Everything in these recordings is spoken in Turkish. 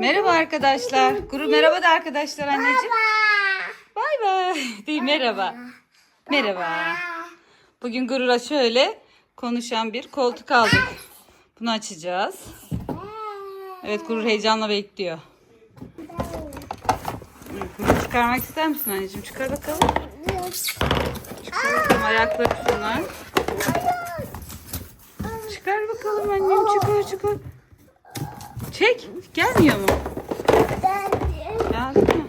Merhaba arkadaşlar. Guru merhaba da arkadaşlar anneciğim. Bay bay. Değil merhaba. Merhaba. Bugün Gurur'a şöyle konuşan bir koltuk aldık. Bunu açacağız. Evet Gurur heyecanla bekliyor. Bunu çıkarmak ister misin anneciğim? Çıkar bakalım. Çıkar bakalım ayakları şunlar. Çıkar bakalım annem çıkar çıkar. Çek. Gelmiyor mu? Geldi mi?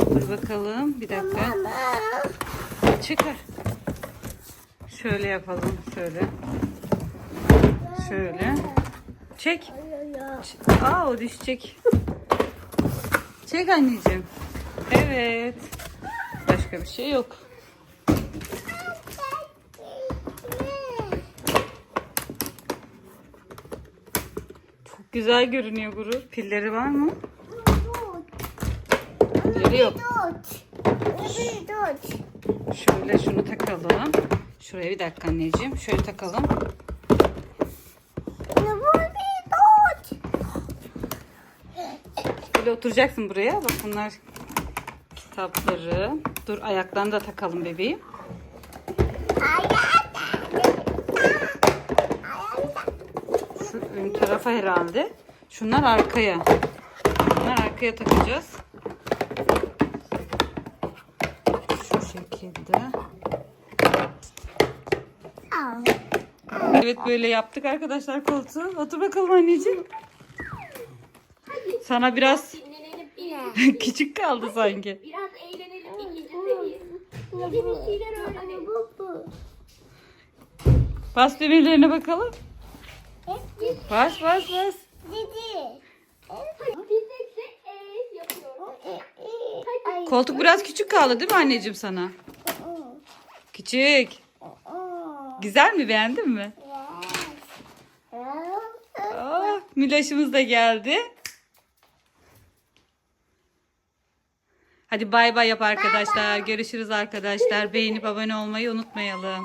Dur bakalım. Bir dakika. Çıkar. Şöyle yapalım. Şöyle. Şöyle. Çek. Aa o düşecek. Çek anneciğim. Evet. Başka bir şey yok. Güzel görünüyor Gurur. Pilleri var mı? Pilleri yok. Şöyle şunu takalım. Şuraya bir dakika anneciğim. Şöyle takalım. Böyle oturacaksın buraya. Bak bunlar kitapları. Dur ayaklarını da takalım bebeğim. Şu tarafa herhalde. Şunlar arkaya. Bunlar arkaya takacağız. Şu şekilde. Evet böyle yaptık arkadaşlar koltuğu. Otur bakalım anneciğim. Sana biraz küçük kaldı sanki. Biraz eğlenelim ikinci seviye. Yeni bir şeyler öğrenelim. Bas düğmelerine bakalım. Bas bas bas. Biz de e. Koltuk biraz küçük kaldı değil mi anneciğim sana? Küçük. Güzel mi beğendin mi? Oh, Miloş'umuz da geldi. Hadi bay bay yap arkadaşlar. Görüşürüz arkadaşlar. Beğenip abone olmayı unutmayalım.